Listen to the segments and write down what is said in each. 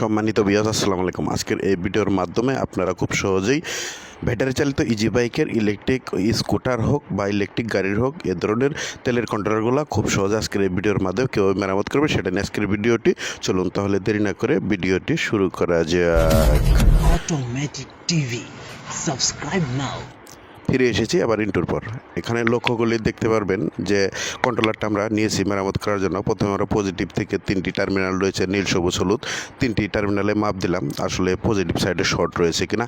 সম্মানিত বিয়াজ আসসালামু আলাইকুম আজকের এই ভিডিওর মাধ্যমে আপনারা খুব সহজেই ব্যাটারি চালিত ইজি বাইকের ইলেকট্রিক স্কুটার হোক বা ইলেকট্রিক গাড়ির হোক, এ ধরনের তেলের কন্ট্রোলারগুলো খুব সহজে আজকের এই ভিডিওর মাধ্যমে কেউ মেরামত করবে সেটা নিয়ে আজকের ভিডিওটি, চলুন তাহলে দেরি না করে ভিডিওটি শুরু করা যাক Automatic TV. Subscribe now. ফিরে এসেছি আবার ইন্টুর পর। এখানে লক্ষ্য করলে দেখতে পারবেন যে কন্ট্রোলারটা আমরা নিয়েছি মেরামত করার জন্য। প্রথমে আমরা পজিটিভ থেকে তিনটি টার্মিনাল রয়েছে, নীল, সবুজ, হলুদ। তিনটি টার্মিনালে মাপ দিলাম, আসলে পজিটিভ সাইডে শর্ট রয়েছে কিনা।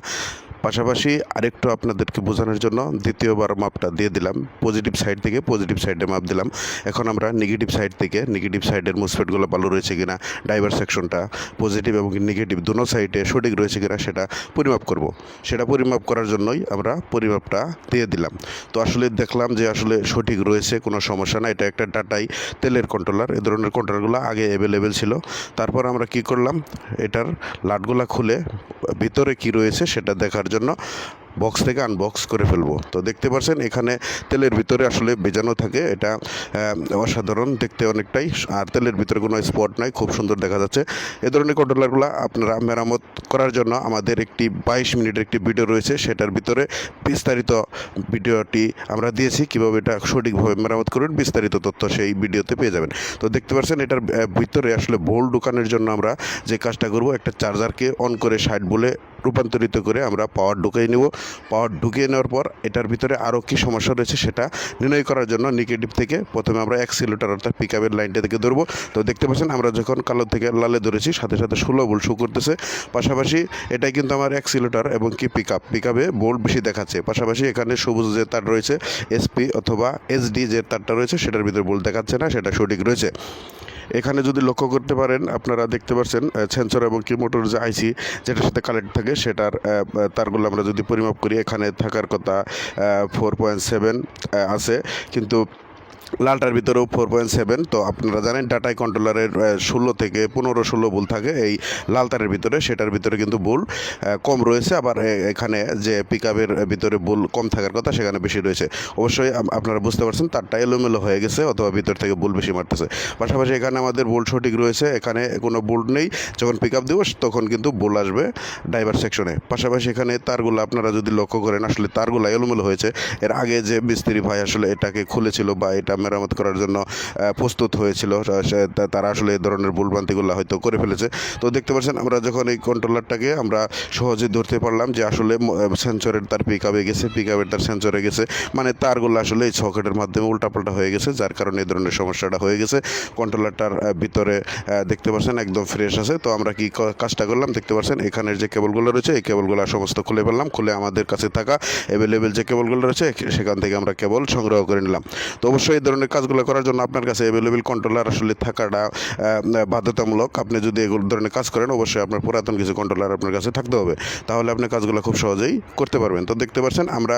পাশাপাশি আরেকটু আপনাদেরকে বোঝানোর জন্য দ্বিতীয়বার মাপটা দিয়ে দিলাম। পজিটিভ সাইড থেকে পজিটিভ সাইডে মাপ দিলাম। এখন আমরা নেগেটিভ সাইড থেকে নেগেটিভ সাইডের মুসফেটগুলো ভালো রয়েছে কিনা ডাইভার সেকশনটা পজিটিভ এবং নেগেটিভ দুনো সাইডে সঠিক রয়েছে কিনা সেটা পরিমাপ করব। সেটা পরিমাপ করার জন্যই আমরা পরিমাপটা দিয়ে দিলাম। তো আসলে দেখলাম যে আসলে সঠিক রয়েছে, কোনো সমস্যা না এটা একটা ডাটাই তেলের কন্ট্রোলার এ ধরনের কন্ট্রোলারগুলো আগে অ্যাভেলেবেল ছিল। তারপর আমরা কি করলাম? এটার লাটগুলা খুলে ভিতরে কি রয়েছে সেটা দেখার জন্য বক্স থেকে আনবক্স করে ফেলব। তো দেখতে পাচ্ছেন এখানে তেলের ভিতরে আসলে বেজানো থাকে। এটা অসাধারণ দেখতে অনেকটাই। আর তেলের ভিতরে কোনো স্পট নাই, খুব সুন্দর দেখা যাচ্ছে। এ ধরনের কন্ট্রোলারগুলো আপনারা মেরামত করার জন্য আমাদের একটি বাইশ মিনিটের একটি ভিডিও রয়েছে। সেটার ভিতরে বিস্তারিত ভিডিওটি আমরা দিয়েছি। কীভাবে এটা সঠিকভাবে মেরামত করবেন, বিস্তারিত তথ্য সেই ভিডিওতে পেয়ে যাবেন। তো দেখতে পাচ্ছেন এটার ভিতরে আসলে বোল্ট ঢুকানোর জন্য আমরা যে কাজটা করব, একটা চার্জারকে অন করে সাইড বলে রূপান্তরিত করে আমরা পাওয়ার ঢুকিয়ে নেব। পাওয়ার ঢুকিয়ে নেওয়ার পর এটার ভিতরে আরও কী সমস্যা রয়েছে সেটা নির্ণয় করার জন্য নেগেটিভ থেকে প্রথমে আমরা অ্যাক্সিলেটার অর্থাৎ পিক আপের লাইনটা থেকে ধরবো। তো দেখতে পাচ্ছেন আমরা যখন কালো থেকে লালে ধরেছি, সাথে সাথে ষোলো বোল্ট শো করতেছে। পাশাপাশি এটাই কিন্তু আমার অ্যাক্সিলেটার এবং কি পিক আপ পিক আপে বোল্ট বেশি দেখাচ্ছে। পাশাপাশি এখানে সবুজ যে তার রয়েছে এসপি অথবা এসডি যে তারটা রয়েছে, সেটার ভিতরে বোল্ট দেখাচ্ছে না, সেটা সঠিক রয়েছে। এখানে যদি লক্ষ্য করতে পারেন, আপনারা দেখতে পাচ্ছেন সেন্সর এবং কি মোটর যে আইসি যেটার সাথে কালেক্ট থাকে, সেটার তারগুলো আমরা যদি পরিমাপ করি, এখানে থাকার কথা ফোর পয়েন্ট সেভেন আছে। কিন্তু লালটার ভিতরেও ফোর পয়েন্ট সেভেন তো আপনারা জানেন ডাটাই কন্ট্রোলারের ষোলো থেকে পনেরো ষোলো বুল থাকে এই লাল তারের ভিতরে, সেটার ভিতরে কিন্তু বুল কম রয়েছে। আবার এখানে যে পিক আপের ভিতরে বুল কম থাকার কথা, সেখানে বেশি রয়েছে। অবশ্যই আপনারা বুঝতে পারছেন, তারটা এলোমেলো হয়ে গেছে, অথবা ভিতর থেকে বুল বেশি মারতেছে। পাশাপাশি এখানে আমাদের বুল সঠিক রয়েছে, এখানে কোনো বুল নেই। যখন পিক আপ দেবো, তখন কিন্তু বুল আসবে ড্রাইভার সেকশনে পাশাপাশি এখানে তারগুলো আপনারা যদি লক্ষ্য করেন, আসলে তারগুলো এলোমেলো হয়েছে। এর আগে যে মিস্ত্রি ভাই আসলে এটাকে খুলেছিল বা এটা মেরামত করার জন্য প্রস্তুত হয়েছিল। তারা আসলে এই ধরনের ভুলভ্রান্তিগুলো হয়তো করে ফেলেছে। তো দেখতে পাচ্ছেন, আমরা যখন এই কন্ট্রোলারটাকে আমরা সহজে ধরতে পারলাম যে আসলে সেন্সরের তার পিক আপে গেছে পিক আপের তার সেন্সরে গেছে। মানে তারগুলো আসলে এই সকেটের মাধ্যমে উল্টাপাল্টা হয়ে গেছে, যার কারণে এই ধরনের সমস্যাটা হয়ে গেছে। কন্ট্রোলারটার ভিতরে দেখতে পাচ্ছেন, একদম ফ্রেশ আছে। তো আমরা কি কাজটা করলাম? দেখতে পাচ্ছেন, এখানের যে কেবলগুলো রয়েছে, এই কেবলগুলো সমস্ত খুলে ফেললাম। খুলে আমাদের কাছে থাকা অ্যাভেলেবেল যে কেবলগুলো রয়েছে সেখান থেকে আমরা কেবল সংগ্রহ করে নিলাম। তো অবশ্যই ধরনের কাজগুলো করার জন্য আপনার কাছে অ্যাভেলেবেল কন্ট্রোলার আসলে থাকাটা বাধ্যতামূলক। আপনি যদি এগুলো ধরনের কাজ করেন, অবশ্যই আপনার পুরাতন কিছু কন্ট্রোলার আপনার কাছে থাকতে হবে। তাহলে আপনি কাজগুলো খুব সহজেই করতে পারবেন। তো দেখতে পাচ্ছেন, আমরা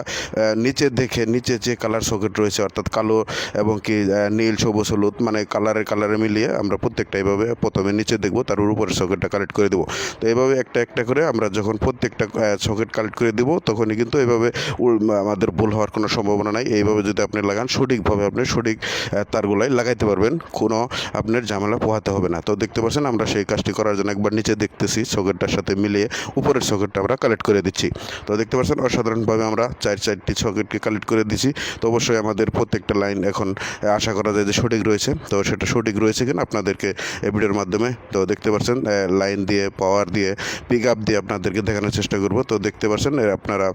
নিচে দেখে, নিচে যে কালার সকেট রয়েছে, অর্থাৎ কালো এবং কি নীল, সবুজ, হলুদ মানে কালারে কালারে মিলিয়ে আমরা প্রত্যেকটা এইভাবে প্রথমে নিচে দেখব তার উপরে সকেটটা কালেক্ট করে দেবো। তো এইভাবে একটা একটা করে আমরা যখন প্রত্যেকটা সকেট কালেক্ট করে দেবো, তখনই কিন্তু এইভাবে আমাদের ভুল হওয়ার কোনো সম্ভাবনা নাই। এইভাবে যদি আপনি লাগান, সঠিকভাবে আপনি সঠিক তারগুলাই লাগাইতে পারবেন। কোনো আপনার ঝামেলা পোহাতে হবে না। তো দেখতে পাচ্ছেন, আমরা সেই কাজটি করার জন্য একবার নিচে দেখতেছি সকেটটার সাথে মিলিয়ে উপরের সকেটটা আমরা কালেক্ট করে দিচ্ছি। তো দেখতে পাচ্ছেন, অসাধারণভাবে আমরা চার চারটি সকেটকে কালেক্ট করে দিচ্ছি। তো অবশ্যই আমাদের প্রত্যেকটা লাইন এখন আশা করা যায় যে সঠিক রয়েছে। তো সেটা সঠিক রয়েছে কিনা আপনাদেরকে এই ভিডিওর মাধ্যমে, তো দেখতে পাচ্ছেন লাইন দিয়ে পাওয়ার দিয়ে পিক আপ দিয়ে আপনাদেরকে দেখানোর চেষ্টা করব। তো দেখতে পাচ্ছেন আপনারা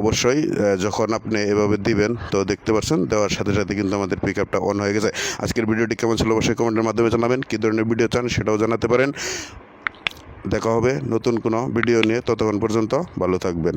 অবশ্যই যখন আপনি এভাবে দিবেন, তো দেখতে পাচ্ছেন, দেওয়ার সাথে সাথে কিন্তু আমাদের পিক আপটা অন হয়ে গেছে। আজকের ভিডিওটি কেমন ছিল অবশ্যই কমেন্টের মাধ্যমে জানাবেন। কী ধরনের ভিডিও চান সেটাও জানাতে পারেন। দেখা হবে নতুন কোনো ভিডিও নিয়ে। ততক্ষণ পর্যন্ত ভালো থাকবেন।